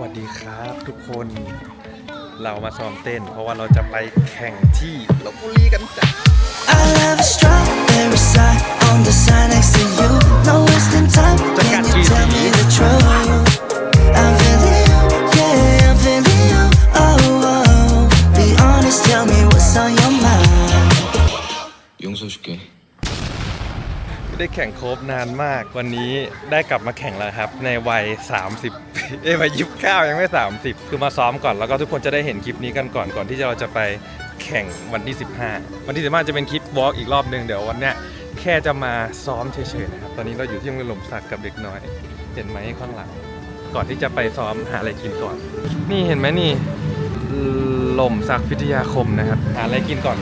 วัสดีครับทุกคนเรามาซ้อมเต้น เพราะว่าเราจะไปแข่งที่ลบบุรีกันจ้ะ I love a strawberry side on the side next to you. No wasting time. Can you tell me the truth? ได้แข่งโครบนานมาก วันนี้ได้กลับมาแข่งแล้วครับ ในวัย 30 เอ้ยวัย29ยังไม่ 30 คือมาซ้อมก่อนแล้วก็ทุกคนจะได้เห็นคลิปนี้กันก่อนก่อนที่เราจะไปแข่งวันที่ 15 วันที่15จะเป็นคลิปวอล์กอีกรอบหนึ่งเดี๋ยววันเนี้ยแค่จะมาซ้อมเฉยๆนะครับตอนนี้เราอยู่ที่โรงเรียนหล่มสักกับเด็กน้อย เห็นไหมข้างหลัง ก่อนที่จะไปซ้อมหาอะไรกินก่อน นี่เห็นไหมนี่หล่มสักพิทยาคมนะครับ หาอะไรกินก่อน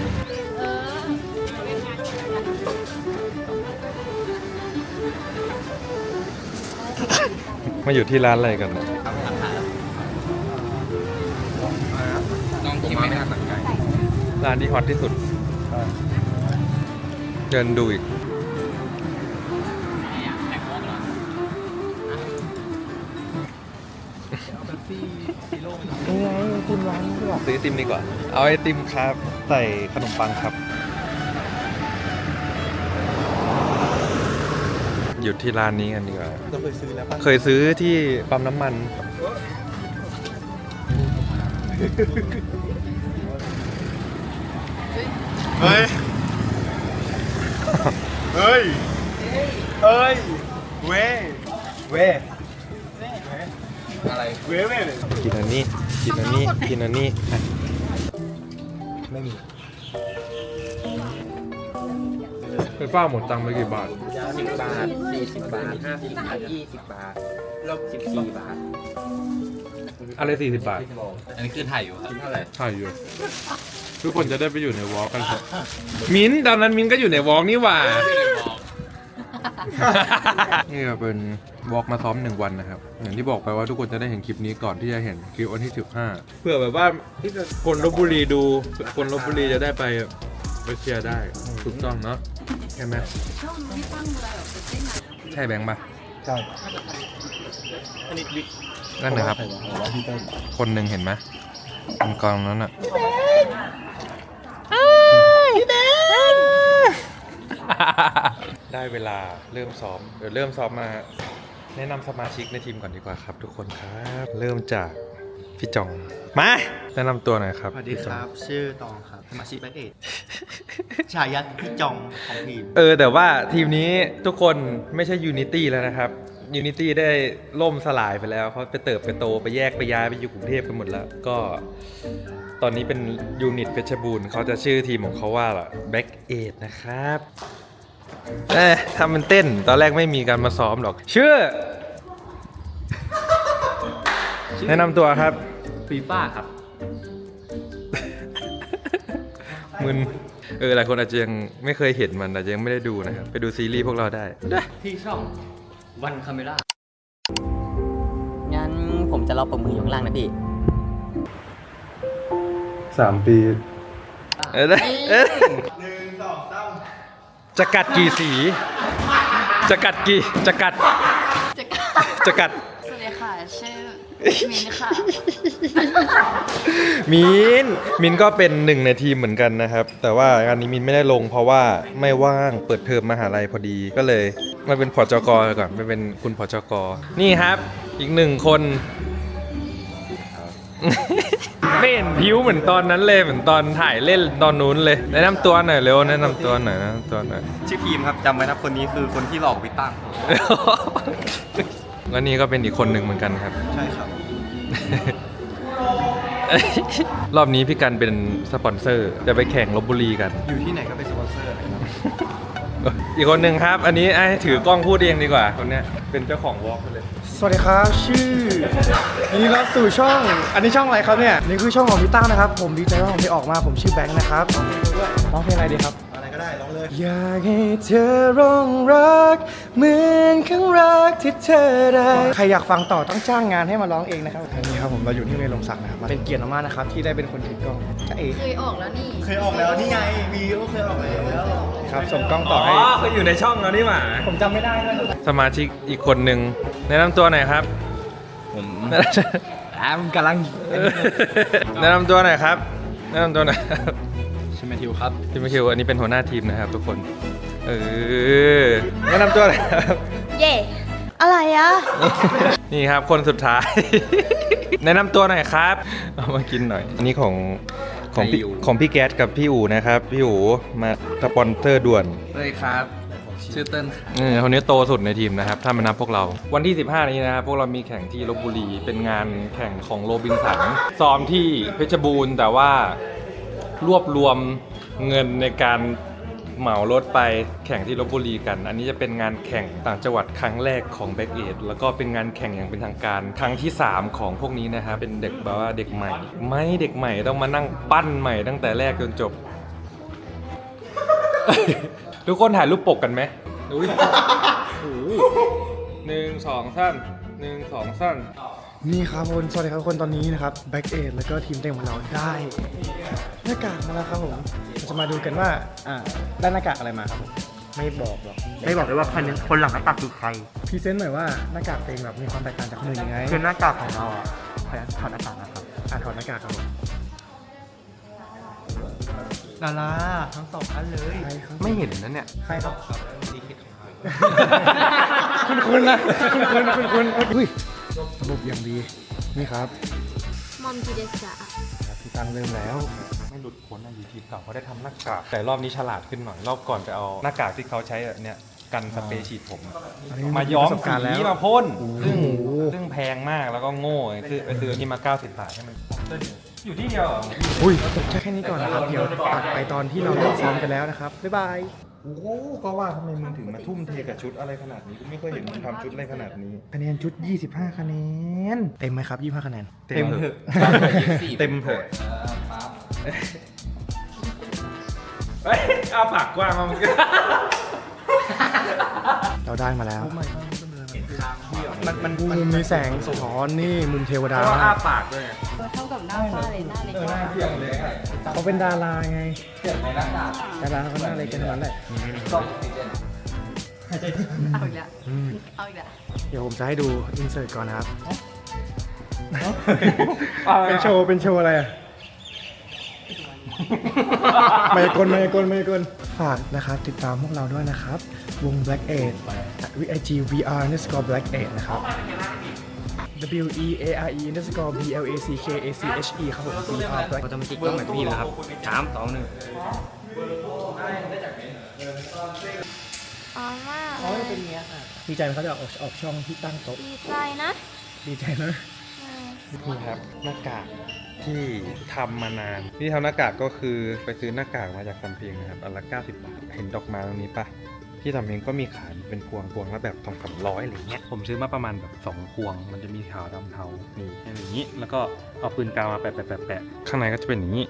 มาอยู่ที่ร้านอะไรกันนะน้องคิดไม่น่าตั้งใจร้านที่ฮอตที่สุดเดินดูอีกนี่ไงไอติมร้านดีกว่าซื้อไอติมดีกว่า เอาไอติมครับ ใส่ขนมปังครับ หยุดที่ร้านนี้กันดีกว่า เราเคยซื้อแล้วป่ะเคยซื้อที่ปั๊มน้ำมัน เฮ้ย เฮ้ย เฮ้ย เว้เว้อะไร เว้เว้เลยกินอันนี้ กินอันนี้ กินอันนี้อะ ไฟฟ้าหมดตังค์ไปกี่บาท สิบบาทสี่สิบบาทห้าสิบบาทยี่สิบบาทลบสิบสี่บาทอะไรสี่สิบบาทอันนี้คือถ่ายอยู่ครับเท่าไหร่ถ่ายอยู่ ทุกคนจะได้ไปอยู่ในวอล์กกันครับมิ้นท์ตอนนั้นมิ้นท์ก็อยู่ในวอล์กนี่หว่า นี่ก็เป็นวอล์กมาซ้อมหนึ่งวันนะครับอย่างที่บอกไปว่าทุกคนจะได้เห็นคลิปนี้ก่อนที่จะเห็นคลิปวันที่ 15 เพื่อแบบว่าคนลบบุรีดูคนลบบุรีจะได้ไป ไปเชียร์ได้ถูกต้องเนาะใช่ไหมใช่แบงค์ปะใช่นั่นนะครับ คนหนึ่งเห็นไหมตรงกองนั้นอะได้เวลาเริ่มซ้อม เดี๋ยวเริ่มซ้อมมา แนะนำสมาชิกในทีมก่อนดีกว่าครับ ทุกคนครับ เริ่มจากพี่จอง มา แนะนำตัวหน่อยครับสวัสดีพี่คจองรับ ชื่อตองครับสมาชิกแบ็คเอทฉายัดพี่จองของทีม เออ แต่ว่าทีมนี้ทุกคนไม่ใช่ยูนิตี้แล้วนะครับยูนิตี้ได้ล่มสลายไปแล้วเขาไปเติบไปโตไปแยกไปย้ายไปอยู่กรุงเทพกันหมดแล้ว ก็ ตอนนี้เป็นยูนิตเพชรบูรณ์เขาจะชื่อทีมของเขาว่าแบ็กเอทนะครับเอ๊ะทำมันเต้น ตอนแรกไม่มีการมาซ้อมหรอก ชื่อ แนะนำตัวครับฟีฟ่าครับ มึนเออหลายคนอาจจะยังไม่เคยเห็นมันอาจจะยังไม่ได้ดูนะครับ ไปดูซีรีส์พวกเราได้ ที่ช่องวันคาเมล่างั้นผมจะรอปรบมืออยู่ข้างล่างนะพี่ สามปี เออได้เอ๊ะจะกัดกี่สี จะกัดกี่ จะกัด จะกล้าจะกัด สวัสดีค่ะ ชื่อ มินค่ะ มินมินก็เป็นหนึ่งในทีมเหมือนกันนะครับ แต่ว่างานนี้มินไม่ได้ลงเพราะว่าไม่ว่างเปิดเทอมมหาลัยพอดีก็เลยมาเป็นผอจกก่อนไม่เป็นคุณผอจกนี่ครับ อีกหนึ่งคน ไม่เห็นผิวเหมือนตอนนั้นเลยเหมือนตอนถ่ายเล่นตอนนู้นเลยแนะนำตัวหน่อยเร็วแนะนำตัวหน่อยแนะนำตัวหน่อยชื่อพีมครับจำไว้นะคนนี้คือคนที่หลอกพี่ตั้ง แล้วนี่ก็เป็นอีกคนหนึ่งเหมือนกันครับ ใช่ครับ รอบนี้พี่กันเป็นสปอนเซอร์ จะไปแข่งลบบุรีกัน อยู่ที่ไหนก็เป็นสปอนเซอร์นะครับ อีกคนหนึ่งครับ อันนี้ไอ้ถือกล้องพูดเองดีกว่าคนเนี้ยเป็นเจ้าของวอล์กเลย สวัสดีครับ ชื่อยินดีรับสู่ช่อง อันนี้ช่องอะไรครับเนี่ย นี่คือช่องของพี่ตั้งนะครับ ผมดีใจว่าผมได้ออกมา ผมชื่อแบงค์นะครับร้องเพลงอะไรดีครับอะ ไรก็ได้ร้องเลย อยากให้เธอร้องรัก เหมือนครั้งรักที่เธอได้ ใครอยากฟังต่อต้องจ้างงานให้มาร้องเองนะครับอันนี้ครับผมเราอยู่ที่โรงเรียนลมศักดิ์นะครับเป็นเกียรติมากๆนะครับที่ได้เป็นคนถือกล้องจ้าเอ๋เคยออกแล้วนี่เคยออกแล้วนี่ไงวีก็เคยออกแล้วครับส่งกล้องต่อ๋ออให้เขาอยู่ในช่องเรานี่หว่าผมจำไม่ได้ด้วยสมาชิกอีกคนหนึ่งแนะนำตัวหน่อยครับ ผมอ่ามันกำลังแนะนำตัวหน่อยครับแนะนำตัวหน่อยครับ ชิมแมทิวครับทีมคิวอันนี้เป็นหัวหน้าทีมนะครับทุกคน เออแนะนำตัวหน่อยครับ เย่อะไรอะนี่ครับคนสุดท้าย แนะนำตัวหน่อยครับ เอามากินหน่อย อันนี้ของของพี่ไออูของพี่แก๊สกับพี่อูนะครับ พี่อูมาสปอนเซอร์ด่วน เลยครับ ชื่อเติ้ลครับเออคนนี้โตสุดในทีมนะครับ ถ้ามานับพวกเรา วันที่ 15 นี้นะครับ พวกเรามีแข่งที่ลบบุรี เป็นงานแข่งของโรบินสัน ซ้อมที่เพชรบูรณ์ แต่ว่า รวบรวมเงินในการเหมารถไปแข่งที่ลบบุรีกัน อันนี้จะเป็นงานแข่งต่างจังหวัดครั้งแรกของแบ็กเอแล้วก็เป็นงานแข่งอย่างเป็นทางการครั้งที่ 3 ของพวกนี้นะครับเป็นเด็กแบบว่าเด็กใหม่ ไม่เด็กใหม่ต้องมานั่งปั้นใหม่ตั้งแต่แรกจนจบ ทุกคนถ่ายรูปปกกันไหมอุ้ยโอ้โหหนึ่งสองสั้นหนึ่งสองสั้น นี่ครับคนสวัสดีครับทุกคนตอนนี้นะครับแบ็กเอดแล้วก็ทีมเต็มของเราได้หน้ากากมาแล้วครับผมเราจะมาดูกันว่าอ่าได้หน้ากากอะไรมาครับผมไม่บอกหรอกไม่บอกเลยว่าคนคนหลังหน้ากากคือใครพรีเซนต์หน่อยว่าหน้ากากเต็มแบบมีความแตกต่างจากคนอื่นยังไงคือหน้ากากของเราอะขออนุญาตถอดหน้ากากนะครับอะถอดหน้ากากครับผมดาราทั้งสองท่านเลย ใครครับไม่เห็นนะเนี่ยใครครับ คุณคุณนะคุณคุณคุณคุณอุ้ย ระบบอย่างดี นี่ครับมอมจีเดสะครับพี่ตังเริ่มแล้ว ไม่หลุดพ้นนะอยู่ทีมเก่าเขาได้ทำหน้ากาก แต่รอบนี้ฉลาดขึ้นหน่อย รอบก่อนไปเอาหน้ากากที่เขาใช้อะเนี่ยกันสเปรย์ฉีดผมอันนี้มาย้อมประสบสีการณ์แล้วมาพ่นซึ่งโอ้โหซึ่งแพงมากแล้วก็โง่คือไปซื้อที่มา 90 บาทให้มันอยู่ที่เดียวเหรอ อุ้ยจบแค่นี้ก่อนนะครับ เดี๋ยวตัดไปตอนที่เราเริ่มซ้อมกันแล้วนะครับ บ๊ายบายโอ้โหก็ว่าทำไมมึงถึงมาทุ่มเทกับชุดอะไรขนาดนี้กูไม่เคยเห็นมึงทำชุดอะไรขนาดนี้ คะแนนชุด 25 คะแนน เต็มไหมครับ 25 คะแนน เต็มเถอะเต็มเถอะเฮ้ยอ้าปากกว้างมามึง เราได้มาแล้ว มันมันมุมมีแสงสะท้อนนี่มุมเทวดาแล้วอ้าปากด้วยเท่ากับหน้าฟ้าเลยหน้าเล็กเออหน้าเทียมเลยอะเขาเป็นดาราไงดาราเขาหน้าเล็กกันทั้งนั้นแหละเอาอีกแล้วเอาอีกแล้วเดี๋ยวผมจะให้ดูอินเสิร์ตก่อนนะครับ เป็นโชว์เป็นโชว์อะไรอะ มายากลมายากลมายากลฝากนะครับ ติดตามพวกเราด้วยนะครับ วง Black 8 VIG VR underscore Black 8นะครับ W E A R E underscore B L A C K A C H E ครับผม VR Black ออโตเมติกก็เหมือนพี่แล้วครับสามสองหนึ่งอ๋อมากอ๋อเป็นเงี้ยค่ะดีใจไหมครับที่ออกออกช่องที่ตั้งโต๊ะดีใจนะ ดีใจนะนี่ครับหน้ากาก ที่ทำมานานที่ทำหน้ากากก็คือไปซื้อหน้ากากมาจากซัมเพียงนะครับอันละ90 บาท เห็นดอกไม้ตรงนี้ปะที่ทำเองก็มีขายเป็นพวงพวงละแบบสองสามร้อยอะไรเงี้ยผมซื้อมาประมาณแบบสองพวง มันจะมีขาวดำเทานี่เป็นอย่างนี้ แล้วก็เอาปืนกาวมาแปะแปะแปะแปะข้างในก็จะเป็นอย่างนี้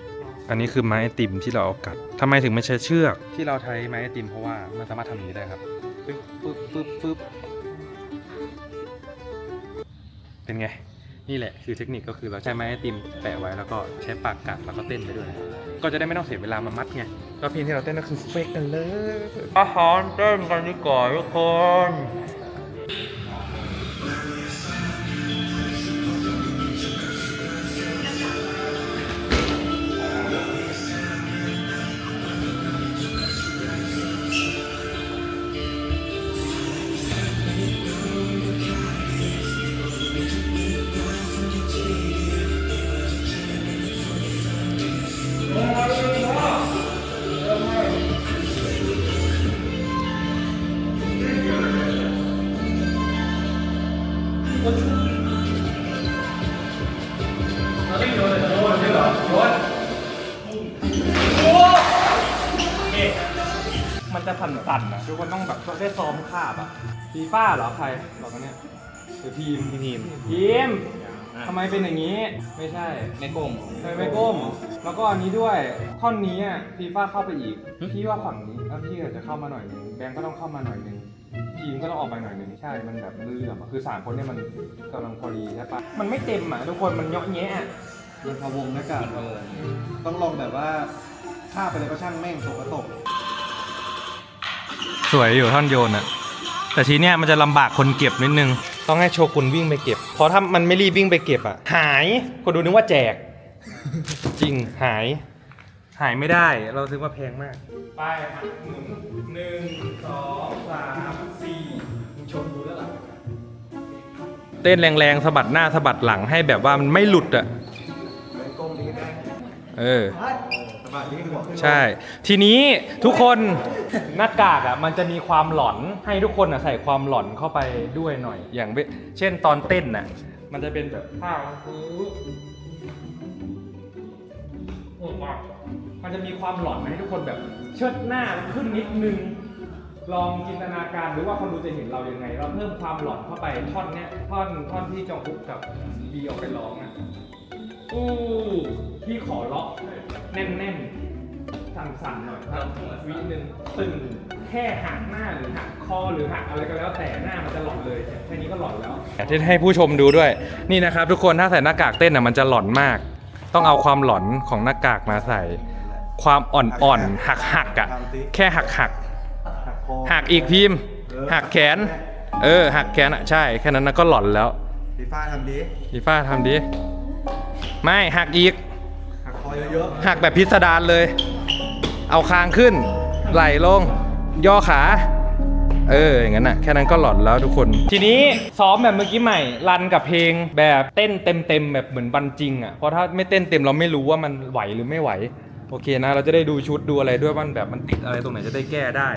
อันนี้คือไม้ไอติมที่เราเอากัดทำไมถึงไม่ใช้เชือก ที่เราใช้ไม้ไอติมเพราะว่ามันสามารถทำอย่างนี้ได้ครับปึ๊บปึ๊บปึ๊บปึ๊บเป็นไง นี่แหละคือเทคนิคก็คือเราใช้ไม้ไอติมแปะไว้แล้วก็ใช้ปากกัดแล้วก็เต้นไปด้วยก็จะได้ไม่ต้องเสียเวลามามัดไงก็เพลงที่เราเต้นก็คือเฟกกันเลยอาหารเต้นกันดีกว่าทุกคน จะสั่นๆนะทุกคนต้องแบบได้ซ้อมคาบอะฟีฟ่าเหรอใครบอกกันเนี่ยหรือทีมทีมทีมทำไมเป็นอย่างนี้ ไม่ใช่ไม่ก้มทำไมไม่ก้ม แล้วก็อันนี้ด้วยท่อนนี้อะฟีฟ่าเข้าไปอีก พี่ว่าฝั่งนี้แล้วพี่อาจจะเข้ามาหน่อยหนึงแบงก์ก็ต้องเข้ามาหน่อยหนึงทีมก็ต้องออกไปหน่อยหนึงใช่ มันแบบมันเหลื่อมอะคือสามคนเนี่ยมันกำลังพอดีใช่ปะมันไม่เต็มอะทุกคนมันเยาะแยะอะมันพะวงหน้ากากเออต้องลองแบบว่าฆ่าไปเลยก็ช่างแม่งตกก็ตก สวยอยู่ท่อนโยนอะแต่ทีเนี้ยมันจะลำบากคนเก็บนิดนึง ต้องให้โชกุนวิ่งไปเก็บ เพราะถ้ามันไม่รีบวิ่งไปเก็บอะหายคนดูนึกว่าแจก จริงหาย หายไม่ได้เราซื้อมาแพงมาก ไปหมุนหนึ่งสองสามสี่มึงชมดูแล้วล่ะเต้นแรงๆสะบัดหน้าสะบัดหลังให้แบบว่ามันไม่หลุดอะเออ ใช่ ทีนี้ทุกคนหน้ากากอะมันจะมีความหลอนให้ทุกคนอะใส่ความหลอนเข้าไปด้วยหน่อย อย่างเวเช่นตอนเต้นน่ะมันจะเป็นแบบท่ามันจะมีความหลอนให้ทุกคนแบบเชิดหน้าขึ้นนิดนึง ลองจินตนาการหรือว่าคนดูจะเห็นเรายังไง เราเพิ่มความหลอนเข้าไปท่อนเนี้ยท่อนท่อนที่จองคุกกับบีออกไปร้องอะอู้พี่ขอล็ อกแน่นๆสั่นๆหน่อยครับวิหนึ่งตึงแค่หักหน้าหรือหักคอหรือหักอะไรก็แล้วแต่หน้ามันจะหลอนเลยแค่นี้ก็หลอนแล้วที่ให้ผู้ชมดูด้วย นี่นะครับ ทุกคนถ้าใส่หน้ากากเต้นอะมันจะหลอนมาก ต้องเอาความหลอนของหน้ากากมาใส่ ความอ่อนๆหักหักๆอะแค่หักหักๆหักอีกพิมพ์หักแขน เออ หักแขนอะใช่แค่นั้นนะก็หลอนแล้วฟีฟ้าทำดีดีฟ้าทำดิไม่หักอีกหักคอ เยอะหักแบบพิสดารเลย เอาคางขึ้น ไหลลง ย่อขา เออ อย่างนั้นน่ะ แค่นั้นก็หลอนแล้วทุกคน ทีนี้ซ้อมแบบเมื่อกี้ใหม่ รันกับเพลงแบบเต้นเต็มๆแบบเหมือนบันจริงอะ เพราะถ้าไม่เต้นเต็มเราไม่รู้ว่ามันไหวหรือไม่ไหว โอเคนะ เราจะได้ดูชุดดูอะไรด้วยว่ามันแบบมันติดอะไรตรงไหนจะได้แก้ได้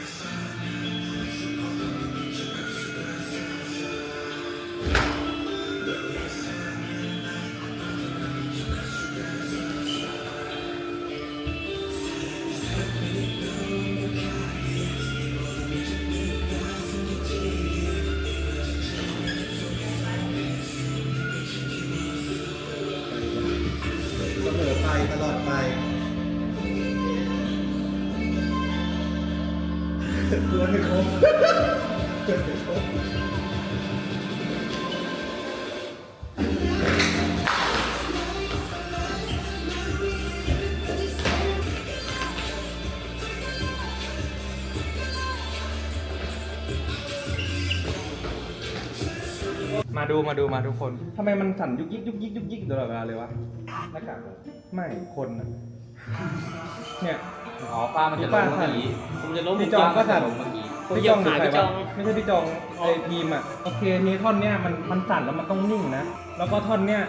มาดูมาดูมาทุกคนทำไมมันสั่นยุกยิกยุกยิกยุกยิกตลอดเวลาเลยวะหน้ากากเหรอไม่คนนะเนี่ย อ๋อป้ามันจะลงเมื่อกี้ผมจะล้มพี่จองก็สั่น เมื่อกี้พี่จองหรือใครวะไม่ใช่พี่จองไอทีมอะโอเคนี้ท่อนเนี้ยมันมันสั่นแล้วมันต้องนิ่งนะแล้วก็ท่อนเนี้ย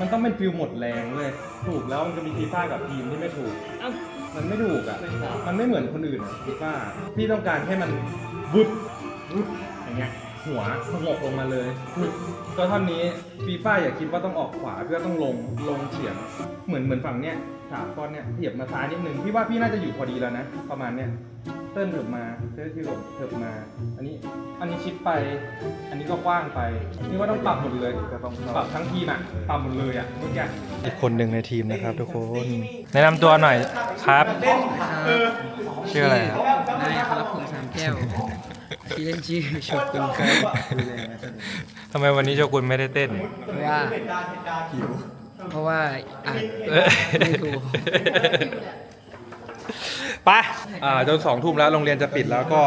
มันต้องเป็นฟิลหมดแรงเลย ถูกแล้วมันจะมีฟีฟ่ากับทีมที่ไม่ถูกมันไม่ถูกอะ มันไม่เหมือนคนอื่นอะฟีฟ่าพี่ต้องการให้มันวุบวุบอย่างเงี้ย หัวสงบลงมาเลยก็ท่อนนี้ฟีฟ่าอย่าคิดว่าต้องออกขวาเพื่อต้องลงลงเฉียง เหมือนเหมือนฝั่งเนี้ยสามก้อนเนี้ยเทียบมาซ้ายนิดนึงพี่ว่าพี่น่าจะอยู่พอดีแล้วนะ ประมาณเนี้ยเติ้ลเถิบมาเติ้ลที่หลบเถิบมา อันนี้อันนี้ชิดไป อันนี้ก็กว้างไปนี่ว่าต้องปรับหมดเลยปรับทั้งทีมอะปรับหมดเลยอะเมื่อกี้อีกคนหนึ่งในทีมนะครับทุกคน แนะนำตัวหน่อยครับชื่ออะไรครับนายครับผมสามแก้ว ที่เล่นชื่อโชกุนครับทำไมวันนี้โชกุนไม่ได้เต้น เพราะว่าเพราะว่าอ่านเออไม่ถูกไปอ่าจนสองทุ่มแล้วโรงเรียนจะปิดแล้วก็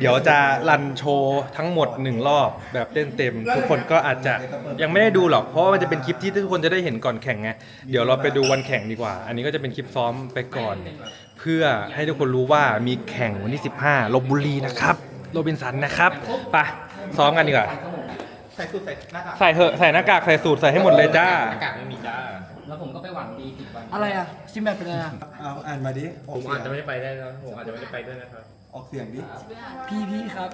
เดี๋ยวจะรันโชว์ทั้งหมดหนึ่งรอบแบบเต้นเต็ม ทุกคนก็อาจจะยังไม่ได้ดูหรอก เพราะว่ามันจะเป็นคลิปที่ทุกคนจะได้เห็นก่อนแข่งไงเดี๋ยวเราไปดูวันแข่งดีกว่า อันนี้ก็จะเป็นคลิปซ้อมไปก่อน เพื่อให้ทุกคนรู้ว่ามีแข่งวันที่ 15ลบบุรีนะครับ โรบินสันนะครับไปซ้อมกันดีกว่า ใส่สุดใส่หน้ากากใส่เหอะใส่หน้ากากใส่สูตรใส่ให้หมดเลยจ้าอากาศไม่มีจ้า แล้วผมก็ไปหวังดีติดวันอะไรอะซิมแบบเป็นอะไรอะเอาอ่านมาดิผมอาจจะไม่ได้ไปได้นะผมอาจจะไม่ได้ไปด้วยนะครับ ออกเสียงดิ พี่พี่ครับ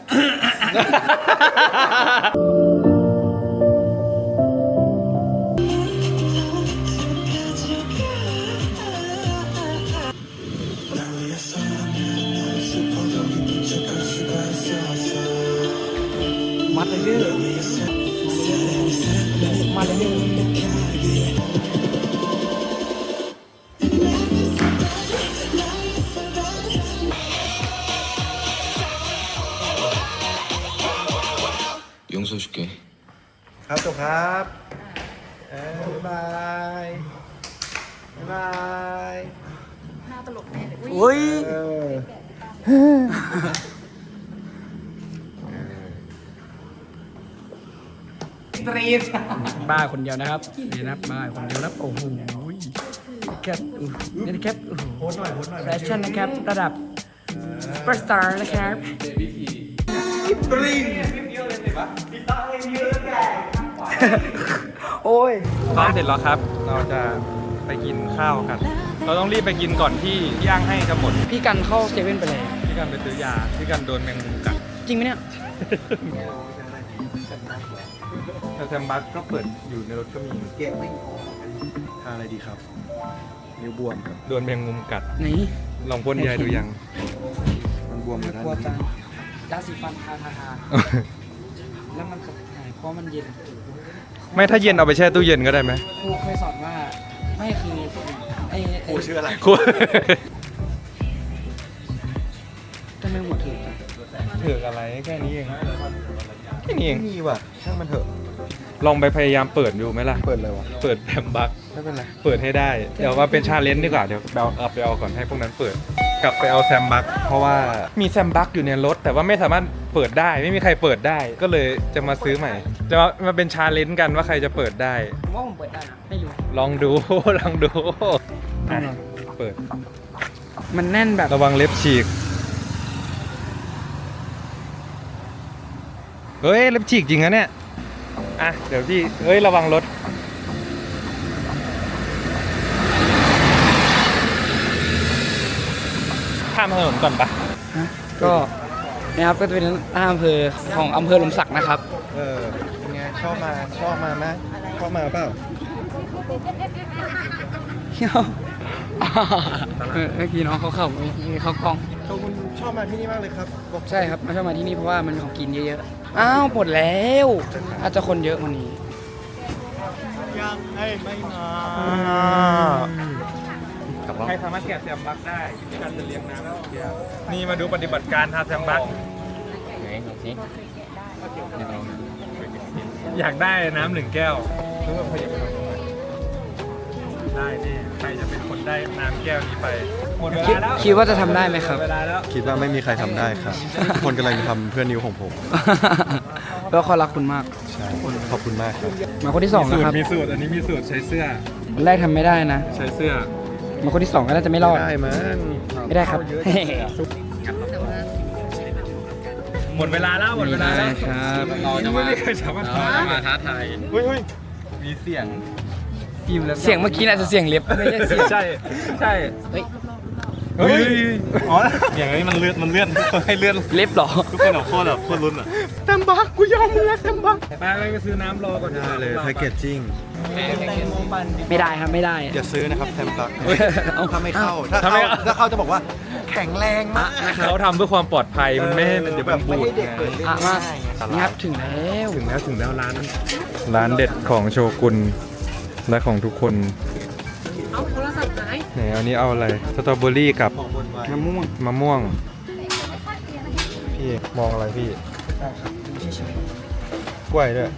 อุ้ยเออตรีมบ้าคนเดียวนะครับนี่นะครับบ้าคนเดียวนะครับโอ้โหแคปนี่แคปโพสหน่อยโพสหน่อยแฟชั่นนะครับระดับซุปเปอร์สตาร์นะครับโอ้ยซ้อมเสร็จแล้วครับ เราจะไปกินข้าวกัน เราต้องรีบไปกินก่อนที่ย่างให้จะหมดพี่กันเข้าเซเว่นไปเลย พี่กันไปซื้อยาพี่กันโดนแมงมุมกัดจริงไหมเนี่ย แต่แซมบัสก็เปิดอยู่ในรถก็มีทานอะไรดีครับนิ้วบวมครับโดนแมงมุมกัด ไหนลองพ่นยาดูยังมันบวมอยู่ด้านกลัวนี้จังยาสีฟันทาทาทาแล้วมันจะหายเพราะมันเย็นไม่ถ้าเย็นเอาไปแช่ตู้เย็นก็ได้ไหมครูเคยสอนว่าไม่คือ ไอ้ครูชื่ออะไรครูทำไมหัวถือจังถือกอะไรแค่นี้เองแค่นี้เองไม่มีว่ะช่างมันเถอะลองไปพยายามเปิดดูไหมล่ะ เปิดเลยวะเปิดแพมบัก ไม่เป็นไรเปิดให้ได้ เดี๋ยวว่าเป็นชาเลนจ์ดีกว่า เดี๋ยวไปเอาเอาไปเอาก่อนให้พวกนั้นเปิด กลับไปเอาแซมบัก เพราะว่ามีแซมบักอยู่ในรถ แต่ว่าไม่สามารถเปิดได้ ไม่มีใครเปิดได้ ก็เลยจะมาซื้อใหม่ จะมามาเป็นชาเลนจ์กันว่าใครจะเปิดได้ ผมว่าผมเปิดได้นะไม่รู้ลองดู ลองดูอะเปิด มันแน่นแบบระวังเล็บฉีก เฮ้ย เล็บฉีกจริงนะเนี่ย อะ เดี๋ยวพี่ เฮ้ย ระวังรถ ข้ามถนนก่อนปะก็นะครับก็จะเป็นหน้าอำเภอของอำเภอหลมสักนะครับ เออเป็นไง ชอบมาชอบมาไหมชอบมาเปล่าเออเมื่อกี้น้องเขาเข้าเขากล้องโชคุณชอบมาที่นี่มากเลยครับบอกใช่ครับมาชอบมาที่นี่เพราะว่ามันมีของกินเยอะๆ อ้าวหมดแล้ว อาจจะคนเยอะกว่านี้ ยังให้ไม่มาใครสามารถแกะแซมบักได้ที่การจะเลี้ยงน้ำแล้วนี่มาดูปฏิบัติการทาแซมบักไหนดูสิเดี๋ยวลองดู อยากได้น้ำหนึ่งแก้วเพื่อพยายามได้แน่ใครจะเป็นคนได้น้ำแก้วนี้ไปหมดเวคิดลาแล้วคิดว่าจะทำได้ไหมครับ หมดเวลาแล้วคิดว่าไม่มีใครทำได้ครับ ทุกคนกำลังจะทำเพื่อนนิ้วของผม แล้วเขารักคุณมากใช่ขอบคุณมากครับมาคนที่สองมีนะสูตครัรบมีสูตรอันนี้มีสูตรใช้เสื้อ คนแรกทำไม่ได้นะใช้เสื้อมาคนที่สองก็น่าจะไม่รอด ได้มั้ง ไม่ได้ครับ หมดเวลาแล้วหมดเวลาแล้วไม่ได้ครับเราจะไม่มีใครสามารถทำได้มาท้าทายเฮ้ยเฮ้ยมีเสียงเสียงเมื่อกี้น่าจะเสียงเล็บไม่ใช่เสียงใช่ใช่เฮ้ย เฮ้ยอ๋ออย่างนี้มันเลื่อนมันเลื่อนทุกคนให้เลื่อนเล็บเหรอทุกคนแบบโคตรแบบโคตรลุ้นอะแซมบักกูยอมมึงแล้วแซมบักไปไปไปซื้อน้ำรอก่อนได้เลยแพคเกจจิ้งไม่ได้ครับไม่ได้อย่าซื้อนะครับแซมบักเอาถ้าไม่เข้าถ้าเข้าถ้าเข้าจะบอกว่าแข็งแรงมากเขาทำเพื่อความปลอดภัยมันไม่ให้มันเดี๋ยวมันบูดอะมานี่ครับถึงแล้วถึงแล้วถึงแล้วร้านร้านเด็ดของโชกุนและของทุกคนเอาโทรศัพท์หาย ไหนอันนี้เอาอะไรสตรอเบอรี่กับมะม่วงมะม่วงพี่มองอะไรพี่กล้วยด้วย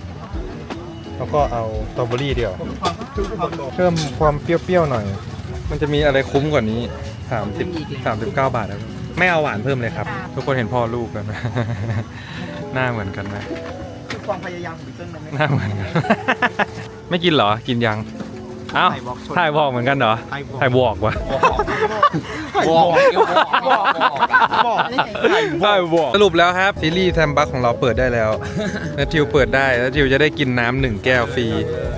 แล้วก็เอาสตรอเบอรี่เดียว เพิ่มความเปรี้ยวๆหน่อย มันจะมีอะไรคุ้มกว่านี้ 30 39 บาทครับไม่เอาหวานเพิ่มเลยครับ ทุกคนเห็นพ่อลูกกันไหมหน้าเหมือนกันไหมคือความพยายามของพี่เติ้ลนะหน้าเหมือนกัน ไม่กินเหรอกินยัง เอ้าถ่ายบอกเหมือนกันเหรอถ่ายบอกวะบอกบอกถ่ายบอกสรุปแล้วครับซีรีส์แซมบักของเราเปิดได้แล้วแล้วทิวเปิดได้แล้วทิวจะได้กินน้ำหนึ่งแก้วฟรี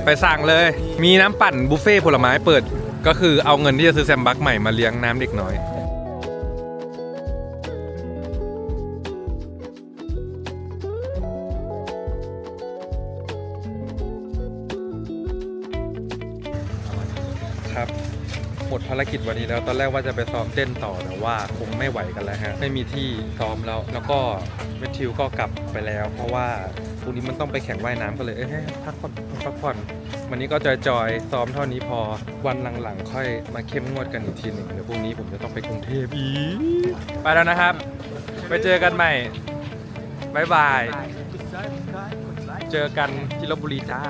ไปสั่งเลย มีน้ำปั่นบุฟเฟ่ต์ผลไม้เปิดก็คือเอาเงินที่จะซื้อแซมบักใหม่มาเลี้ยงน้ำเด็กน้อย ครับ หมดภารกิจวันนี้แล้ว ตอนแรกว่าจะไปซ้อมเต้นต่อแต่ว่าคงไม่ไหวกันแล้วฮะ ไม่มีที่ซ้อมแล้ว แล้วก็เวททิวก็กลับไปแล้ว เพราะว่าพรุ่งนี้มันต้องไปแข่งว่ายน้ำก็เลย เอ้ยให้พักผ่อนพักผ่อนวันนี้ก็จอยๆซ้อมเท่านี้พอ วันหลังๆ ค่อยมาเข้มงวดกันอีกทีหนึ่งเดี๋ยวพรุ่งนี้ผมจะต้องไปกรุงเทพอีกไปแล้วนะครับ ไปเจอกันใหม่บายบาย เจอกันที่ลบบุรีจ้า